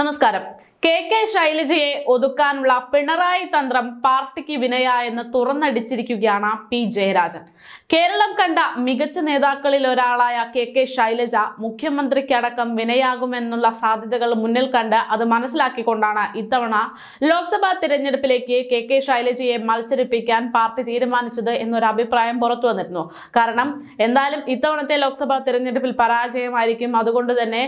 നമസ്കാരം. K K ശൈലജയെ ഒതുക്കാനുള്ള പിണറായി തന്ത്രം പാർട്ടിക്ക് വിനയ എന്ന് തുറന്നടിച്ചിരിക്കുകയാണ് പി ജയരാജൻ. കേരളം കണ്ട മികച്ച നേതാക്കളിൽ ഒരാളായ കെ കെ ശൈലജ മുഖ്യമന്ത്രിക്കടക്കം വിനയാകുമെന്നുള്ള സാധ്യതകൾ മുന്നിൽ കണ്ട് അത് മനസ്സിലാക്കിക്കൊണ്ടാണ് ഇത്തവണ ലോക്സഭാ തിരഞ്ഞെടുപ്പിലേക്ക് കെ കെ ശൈലജയെ മത്സരിപ്പിക്കാൻ പാർട്ടി തീരുമാനിച്ചത് എന്നൊരു അഭിപ്രായം പുറത്തു വന്നിരുന്നു. കാരണം എന്തായാലും ഇത്തവണത്തെ ലോക്സഭാ തിരഞ്ഞെടുപ്പിൽ പരാജയമായിരിക്കും. അതുകൊണ്ട് തന്നെ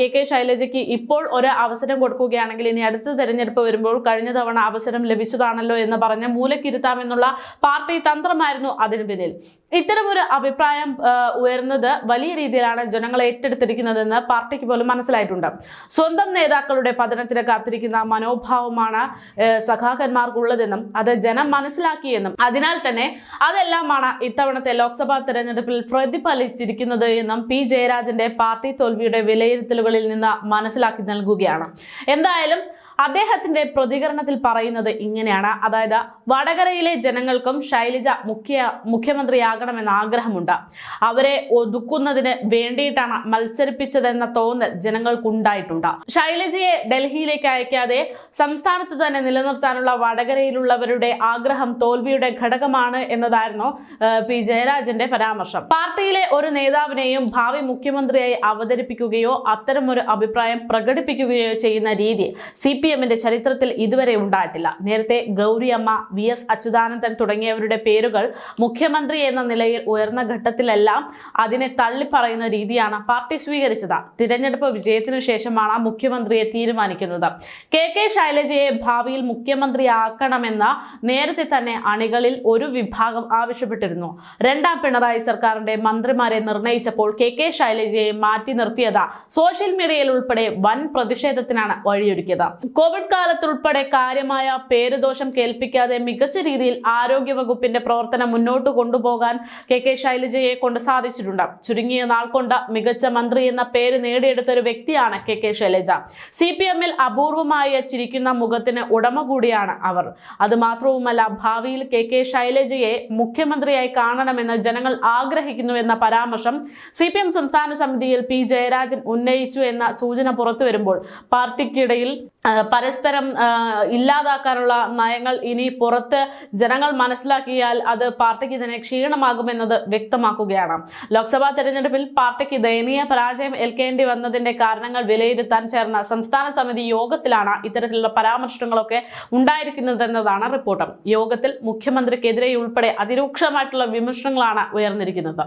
കെ കെ ശൈലജയ്ക്ക് ഇപ്പോൾ ഒരു അവസരം കൊടുക്കുകയാണെങ്കിൽ ഇനി അടുത്ത തെരഞ്ഞെടുപ്പ് വരുമ്പോൾ കഴിഞ്ഞ തവണ അവസരം ലഭിച്ചതാണല്ലോ എന്ന് പറഞ്ഞ് മൂലക്കിരുത്താമെന്നുള്ള പാർട്ടി തന്ത്രമായിരുന്നു അതിന് പിന്നിൽ. ഇത്തരമൊരു അഭിപ്രായം ഉയർന്നത് വലിയ രീതിയിലാണ് ജനങ്ങളെ ഏറ്റെടുത്തിരിക്കുന്നതെന്ന് പാർട്ടിക്ക് പോലും മനസ്സിലായിട്ടുണ്ട്. സ്വന്തം നേതാക്കളുടെ പതനത്തിന് കാത്തിരിക്കുന്ന മനോഭാവമാണ് സഖാക്കന്മാർക്കുള്ളതെന്നും അത് ജനം മനസ്സിലാക്കിയെന്നും. അതിനാൽ തന്നെ അതെല്ലാമാണ് ഇത്തവണത്തെ ലോക്സഭാ തെരഞ്ഞെടുപ്പിൽ പ്രതിഫലിച്ചിരിക്കുന്നത് എന്നും പി ജയരാജന്റെ പാർട്ടി തോൽവിയുടെ വിലയിരുത്തലുകളിൽ നിന്ന് മനസ്സിലാക്കി നൽകുകയാണ്. എന്തായാലും അദ്ദേഹത്തിന്റെ പ്രതികരണത്തിൽ പറയുന്നത് ഇങ്ങനെയാണ്. അതായത് വടകരയിലെ ജനങ്ങൾക്കും ശൈലജ മുഖ്യ മുഖ്യമന്ത്രിയാകണമെന്ന് ആഗ്രഹമുണ്ട്. അവരെ ഒതുക്കുന്നതിന് വേണ്ടിയിട്ടാണ് മത്സരിപ്പിച്ചതെന്ന തോന്നൽ ജനങ്ങൾക്കുണ്ടായിട്ടുണ്ട്. ശൈലജയെ ഡൽഹിയിലേക്ക് അയക്കാതെ സംസ്ഥാനത്ത് തന്നെ നിലനിർത്താനുള്ള വടകരയിലുള്ളവരുടെ ആഗ്രഹം തോൽവിയുടെ ഘടകമാണ് എന്നതായിരുന്നു പി ജയരാജന്റെ പരാമർശം. പാർട്ടിയിലെ ഒരു നേതാവിനെയും ഭാവി മുഖ്യമന്ത്രിയായി അവതരിപ്പിക്കുകയോ അത്തരമൊരു അഭിപ്രായം പ്രകടിപ്പിക്കുകയോ ചെയ്യുന്ന രീതി സി പി എമ്മിന്റെ ചരിത്രത്തിൽ ഇതുവരെ ഉണ്ടായിട്ടില്ല. നേരത്തെ ഗൗരിയമ്മ വി എസ് അച്യുതാനന്ദൻ തുടങ്ങിയവരുടെ പേരുകൾ മുഖ്യമന്ത്രി എന്ന നിലയിൽ ഉയർന്ന ഘട്ടത്തിലെല്ലാം അതിനെ തള്ളിപ്പറയുന്ന രീതിയാണ് പാർട്ടി സ്വീകരിച്ചത്. തിരഞ്ഞെടുപ്പ് വിജയത്തിനു ശേഷമാണ് മുഖ്യമന്ത്രിയെ തീരുമാനിക്കുന്നത്. കെ. കെ. ശൈലജയെ ഭാവിയിൽ മുഖ്യമന്ത്രിയാക്കണമെന്ന് നേരത്തെ തന്നെ അണികളിൽ ഒരു വിഭാഗം ആവശ്യപ്പെട്ടിരുന്നു. രണ്ടാം പിണറായി സർക്കാരിന്റെ മന്ത്രിമാരെ നിർണയിച്ചപ്പോൾ കെ. കെ. ശൈലജയെ മാറ്റി നിർത്തിയത് സോഷ്യൽ മീഡിയയിൽ ഉൾപ്പെടെ വൻ പ്രതിഷേധത്തിനാണ് വഴിയൊരുക്കിയത്. കോവിഡ് കാലത്തുൾപ്പെടെ കാര്യമായ പേരുദോഷം കേൾപ്പിക്കാതെ മികച്ച രീതിയിൽ ആരോഗ്യ വകുപ്പിന്റെ പ്രവർത്തനം മുന്നോട്ട് കൊണ്ടുപോകാൻ കെ കെ ശൈലജയെ കൊണ്ട് സാധിച്ചിട്ടുണ്ട്. ചുരുങ്ങിയ നാൾ കൊണ്ട് മികച്ച മന്ത്രി എന്ന പേര് നേടിയെടുത്ത ഒരു വ്യക്തിയാണ് K K Shailaja. C P എമ്മിൽ അപൂർവമായി ചിരിക്കുന്ന മുഖത്തിന് ഉടമ കൂടിയാണ് അവർ. അത് മാത്രവുമല്ല ഭാവിയിൽ കെ കെ ശൈലജയെ മുഖ്യമന്ത്രിയായി കാണണമെന്ന് ജനങ്ങൾ ആഗ്രഹിക്കുന്നു എന്ന പരാമർശം സി പി എം സംസ്ഥാന സമിതിയിൽ പി ജയരാജൻ ഉന്നയിച്ചു എന്ന സൂചന പുറത്തുവരുമ്പോൾ പാർട്ടിക്കിടയിൽ പരസ്പരം ഇല്ലാതാക്കാനുള്ള നയങ്ങൾ ഇനി പുറത്ത് ജനങ്ങൾ മനസ്സിലാക്കിയാൽ അത് പാർട്ടിക്ക് തന്നെ ക്ഷീണമാകുമെന്നത് വ്യക്തമാക്കുകയാണ്. ലോക്സഭാ തെരഞ്ഞെടുപ്പിൽ പാർട്ടിക്ക് ദയനീയ പരാജയം ഏൽക്കേണ്ടി വന്നതിന്റെ കാരണങ്ങൾ വിലയിരുത്താൻ ചേർന്ന സംസ്ഥാന സമിതി യോഗത്തിലാണ് ഇത്തരത്തിലുള്ള പരാമർശങ്ങളൊക്കെ ഉണ്ടായിരിക്കുന്നതെന്നതാണ് റിപ്പോർട്ട്. യോഗത്തിൽ മുഖ്യമന്ത്രിക്കെതിരെ ഉൾപ്പെടെ അതിരൂക്ഷമായിട്ടുള്ള വിമർശനങ്ങളാണ് ഉയർന്നിരിക്കുന്നത്.